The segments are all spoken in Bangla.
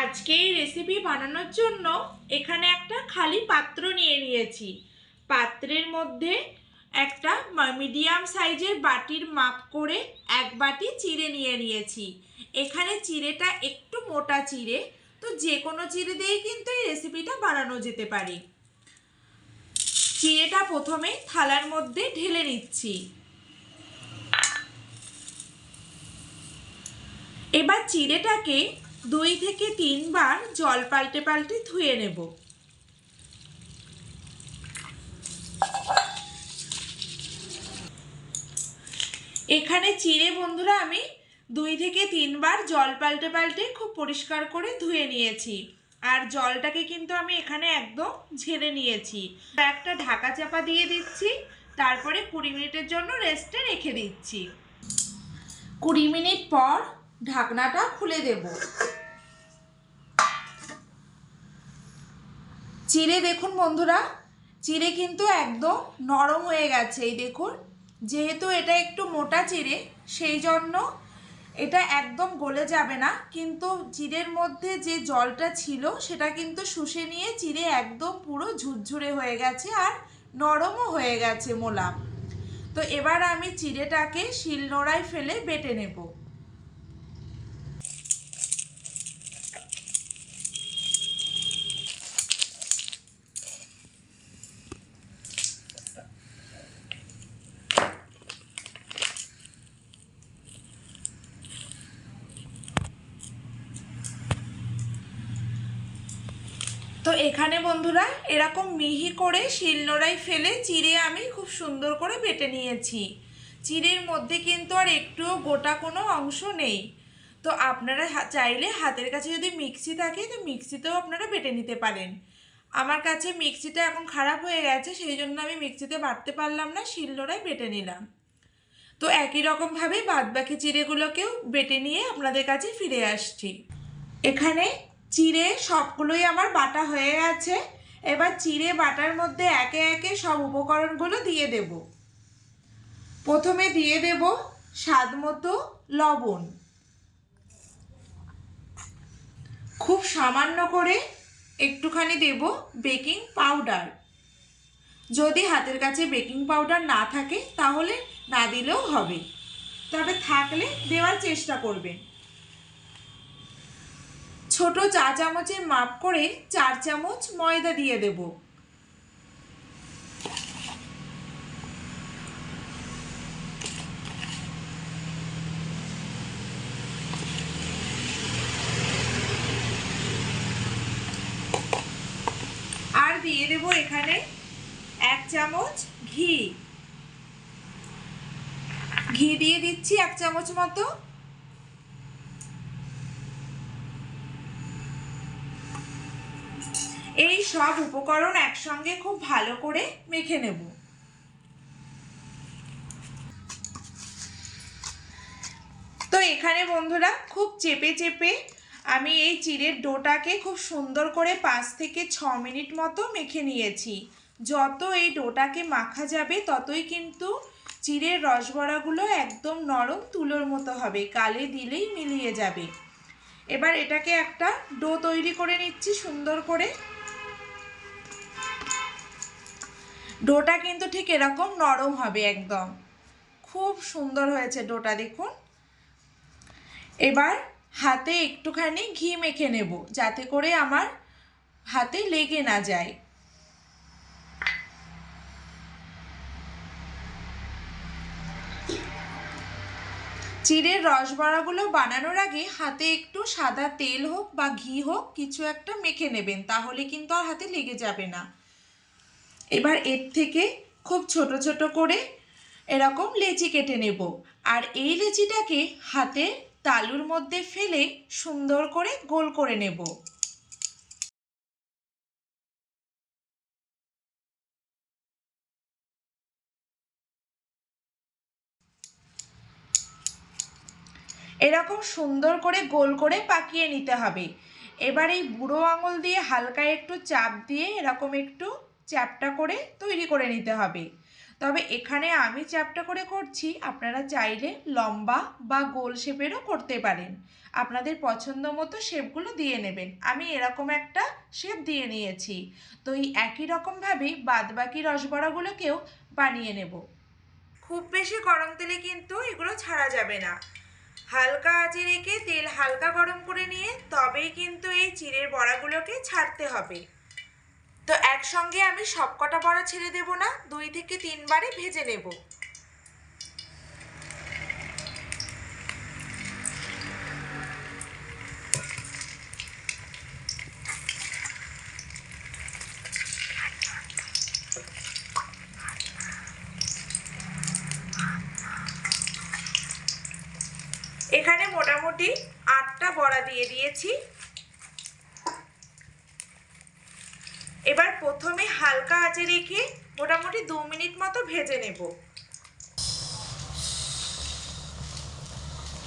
আজকে এই রেসিপি বানানোর জন্য এখানে একটা খালি পাত্র নিয়ে নিয়েছি। পাত্রের মধ্যে একটা মিডিয়াম সাইজের বাটির মাপ করে এক বাটি চিড়ে নিয়ে নিয়েছি। এখানে চিড়েটা একটু মোটা চিড়ে, তো যে কোনো চিড়ে দিয়েই কিন্তু এই রেসিপিটা বানানো যেতে পারে। চিড়েটা প্রথমে থালার মধ্যে ঢেলে নিচ্ছি। এবার চিড়েটাকে দুই থেকে তিনবার জল পাল্টে পাল্টে ধুয়ে নেব। এখানে চিড়ে বন্ধুরা আমি দুই থেকে তিনবার জল পাল্টে পাল্টে খুব পরিষ্কার করে ধুয়ে নিয়েছি। আর জলটাকে কিন্তু আমি এখানে একদম ঝেড়ে নিয়েছি। একটা ঢাকা চাপা দিয়ে দিচ্ছি, তারপরে কুড়ি মিনিটের জন্য রেস্টে রেখে দিচ্ছি। কুড়ি মিনিট পর ঢাকনাটা খুলে দেব। চিড়ে দেখুন বন্ধুরা, চিড়ে কিন্তু একদম নরম হয়ে গেছে, এই দেখুন। যেহেতু এটা একটু মোটা চিড়ে, সেই জন্য এটা একদম গলে যাবে না। কিন্তু চিড়ের মধ্যে যে জলটা ছিল, সেটা কিন্তু শুষে নিয়ে চিড়ে একদম পুরো ঝুরঝুরে হয়ে গেছে আর নরমও হয়ে গেছে মোলাম তো এবার আমি চিড়েটাকে শিলনোড়ায় ফেলে বেটে নেব। এখানে বন্ধুরা, এরকম মিহি করে শিলনোড়ায় ফেলে চিড়ে আমি খুব সুন্দর করে বেটে নিয়েছি। চিড়ের মধ্যে কিন্তু আর একটুও গোটা কোনো অংশ নেই। তো আপনারা চাইলে হাতের কাছে যদি মিক্সি থাকে, তো মিক্সিতেও আপনারা বেটে নিতে পারেন। আমার কাছে মিক্সিটা এখন খারাপ হয়ে গেছে, সেই জন্য আমি মিক্সিতে বাটতে পারলাম না, শিলনোড়ায় বেটে নিলাম। তো একই রকমভাবে বাদবাকি চিড়েগুলোকেও বেটে নিয়ে আপনাদের কাছে ফিরে আসছি। এখানে চিড়ে সবগুলোই আমার বাটা হয়ে গেছে। এবার চিড়ে বাটার মধ্যে একে একে সব উপকরণগুলো দিয়ে দেব। প্রথমে দিয়ে দেব স্বাদ মতো লবণ। খুব সামান্য করে একটুখানি দেব বেকিং পাউডার। যদি হাতের কাছে বেকিং পাউডার না থাকে, তাহলে না দিলেও হবে। তবে থাকলে দেওয়ার চেষ্টা করবেন। ছোট চা চামচের মাপ করে চার চামচ ময়দা দিয়ে দেব। আর দিয়ে দেব এখানে এক চামচ ঘি। ঘি দিয়ে দিচ্ছি এক চামচ মতো এই সব উপকরণ একসঙ্গে খুব ভালো করে মেখে নেব। তো এখানে বন্ধুরা খুব চেপে চেপে আমি এই চিড়ের ডোটাকে খুব সুন্দর করে পাঁচ থেকে ছ মিনিট মতো মেখে নিয়েছি। যত এই ডোটাকে মাখা যাবে, ততই কিন্তু চিড়ের রসবড়াগুলো একদম নরম তুলোর মতো হবে, কালে দিলেই মিলিয়ে যাবে। এবার এটাকে একটা ডো তৈরি করে নিচ্ছি সুন্দর করে। ডোটা কিন্তু ঠিক এরকম নরম হবে একদম। খুব সুন্দর হয়েছে ডোটা দেখুন। এবার হাতে একটুখানি ঘি মেখে নেব যাতে করে আমার হাতে লেগে না যায়। চিড়ের রসবড়াগুলো বানানোর আগে হাতে একটু সাদা তেল হোক বা ঘি হোক কিছু একটা মেখে নেবেন, তাহলে কিন্তু আর হাতে লেগে যাবে না। এবার এর থেকে খুব ছোট ছোট করে এরকম লেচি কেটে নেব। আর এই লেচিটাকে হাতে তালুর মধ্যে ফেলে সুন্দর করে গোল করে নেব। এরকম সুন্দর করে গোল করে পাকিয়ে নিতে হবে। এবার এই বুড়ো আঙুল দিয়ে হালকা একটু চাপ দিয়ে এরকম একটু চ্যাপটা করে তৈরি করে নিতে হবে। তবে এখানে আমি চ্যাপটা করে করছি, আপনারা চাইলে লম্বা বা গোল শেপেরও করতে পারেন। আপনাদের পছন্দ মতো শেপগুলো দিয়ে নেবেন। আমি এরকম একটা শেপ দিয়ে নিয়েছি। তো এই একই রকমভাবে বাদবাকি রসবড়াগুলোকেও বানিয়ে নেব। খুব বেশি গরম তেলে কিন্তু এগুলো ছাড়া যাবে না। হালকা আঁচে রেখে তেল হালকা গরম করে নিয়ে তবেই কিন্তু এই চিড়ের বড়াগুলোকে ছাড়তে হবে। তো একসঙ্গে আমি সবকটা বড়া ছেড়ে দেব না, দুই থেকে তিনবারে ভেজে নেব। এখানে মোটামুটি আটটা বড়া দিয়ে দিয়েছি এবার প্রথমে রেখে মোটামুটি দু মিনিট মতো ভেজে নেব।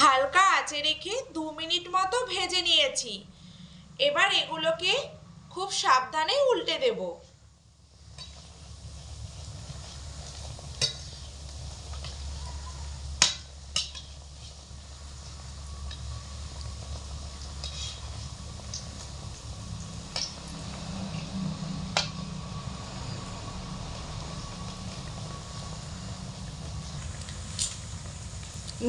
হালকা আঁচে রেখে দু মিনিট মতো ভেজে নিয়েছি। এবার এগুলোকে খুব সাবধানে উল্টে দেব।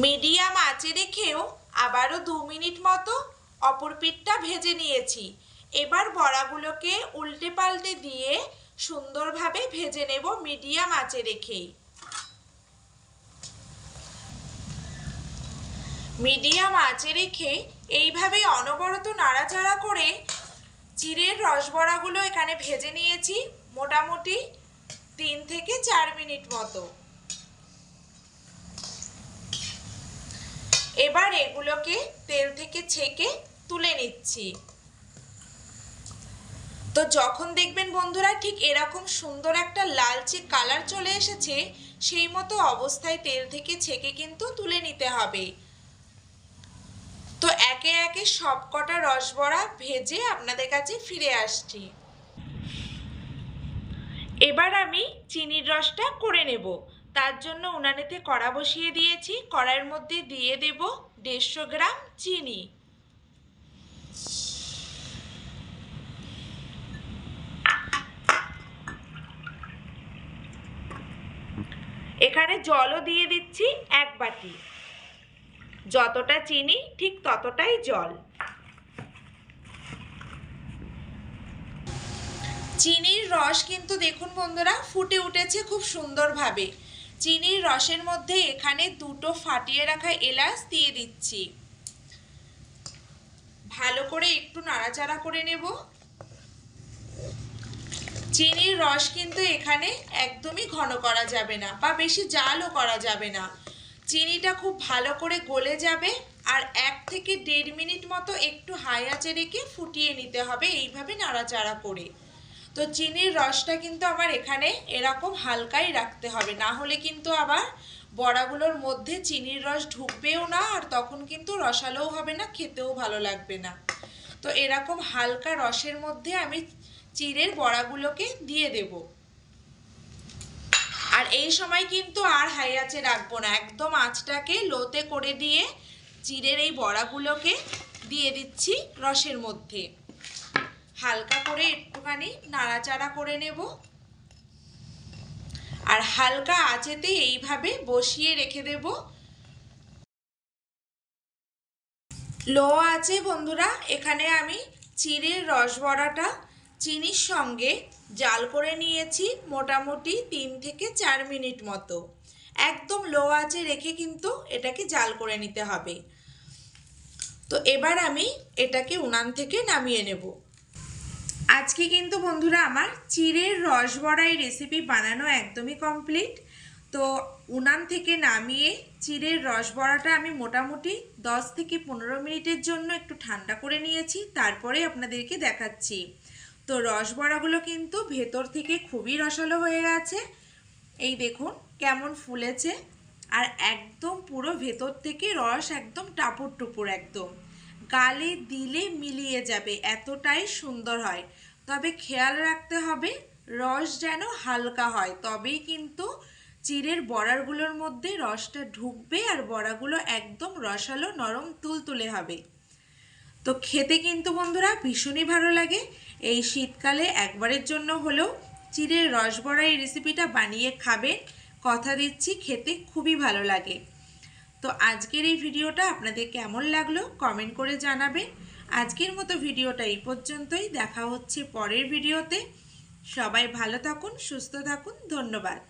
মিডিয়াম আঁচে রেখেও আবারও দু মিনিট মতো অপর পিঠটা ভেজে নিয়েছি। এবার বড়াগুলোকে উল্টে পাল্টে দিয়ে সুন্দরভাবে ভেজে নেব মিডিয়াম আঁচে রেখেই মিডিয়াম আঁচে রেখে এইভাবে অনবরত নাড়াচাড়া করে চিড়ের রসবড়াগুলো এখানে ভেজে নিয়েছি মোটামুটি তিন থেকে চার মিনিট মতো। এবার এগুলোকে তেল থেকে ছেঁকে তুলে নিচ্ছি। তো যখন দেখবেন বন্ধুরা ঠিক এরকম সুন্দর একটা লালচে কালার চলে এসেছে, সেই মতো অবস্থায় তেল থেকে ছেঁকে কিন্তু তুলে নিতে হবে। তো একে একে সবকটা রসবড়া ভেজে আপনাদের কাছে ফিরে আসছি। এবার আমি চিনির রসটা করে নেব। তার জন্য উনানেতে কড়া বসিয়ে দিয়েছি। কড়াইয়ের মধ্যে দিয়ে দেব দেড়শো গ্রাম চিনি। এখানে জলও দিয়ে দিচ্ছি এক বাটি। যতটা চিনি, ঠিক ততটাই জল। চিনির রস কিন্তু দেখুন বন্ধুরা, ফুটে উঠেছে খুব সুন্দরভাবে। চিনির রসের মধ্যে এখানে দুটো ফাটিয়ে রাখা এলাচ দিয়ে দিচ্ছি। ভালো করে একটু নাড়াচাড়া করে নেব। চিনির রস কিন্তু এখানে একদমই ঘন করা যাবে না বা বেশি জালও করা যাবে না। চিনিটা খুব ভালো করে গলে যাবে আর এক থেকে দেড় মিনিট মতো একটু হাই আঁচে রেখে ফুটিয়ে নিতে হবে এইভাবে নাড়াচাড়া করে। তো চিনির রসটা কিন্তু আমার এখানে এরকম হালকাই রাখতে হবে। না হলে কিন্তু আবার বড়াগুলোর মধ্যে চিনির রস ঢুকবেও না আর তখন কিন্তু রসালোও হবে না, খেতেও ভালো লাগবে না। তো এরকম হালকা রসের মধ্যে আমি চিড়ের বড়াগুলোকে দিয়ে দেব। আর এই সময় কিন্তু আর হাই আঁচে রাখব না, একদম আঁচটাকে লোতে করে দিয়ে চিড়ের এই বড়াগুলোকে দিয়ে দিচ্ছি রসের মধ্যে। হালকা করে একটুখানি নাড়াচাড়া করে নেব। আর হালকা আঁচেতে এইভাবে বসিয়ে রেখে দেব। লো আছে বন্ধুরা, এখানে আমি চিড়ের রসবড়াটা চিনির সঙ্গে জাল করে নিয়েছি মোটামুটি তিন থেকে চার মিনিট মতো। একদম লো আঁচে রেখে কিন্তু এটাকে জাল করে নিতে হবে। তো এবার আমি এটাকে উনান থেকে নামিয়ে নেব। আজকে কিন্তু বন্ধুরা আমার চিড়ের রসবড়াই রেসিপি বানানো একদমই কমপ্লিট তো উনান থেকে নামিয়ে চিড়ের রসবড়াটা আমি মোটামুটি দশ থেকে পনেরো মিনিটের জন্য একটু ঠান্ডা করে নিয়েছি, তারপরে আপনাদেরকে দেখাচ্ছি। তো রসবড়াগুলো কিন্তু ভেতর থেকে খুবই রসালো হয়ে গেছে। এই দেখুন কেমন ফুলেছে। আর একদম পুরো ভেতর থেকে রস একদম টাপুর টুপুর একদম। গালে দিলে মিলিয়ে যাবে, এতটাই সুন্দর হয়। তবে খেয়াল রাখতে হবে, রস যেন হালকা হয়, তবেই কিন্তু চিড়ের বড়াগুলোর মধ্যে রসটা ঢুকবে আর বড়াগুলো একদম রসালো নরম তুলতুলে হবে। তো খেতে কিন্তু বন্ধুরা ভীষণই ভালো লাগে। এই শীতকালে একবারের জন্য হলেও চিড়ের রসবড়া এই রেসিপিটা বানিয়ে খাবেন। কথা দিচ্ছি, খেতে খুবই ভালো লাগে। তো আজকের এই ভিডিওটা আপনাদের কেমন লাগল কমেন্ট করে জানাবেন। আজকের মতো ভিডিওটা এই পর্যন্তই। দেখা হচ্ছে পরের ভিডিওতে। সবাই ভালো থাকুন, সুস্থ থাকুন। ধন্যবাদ।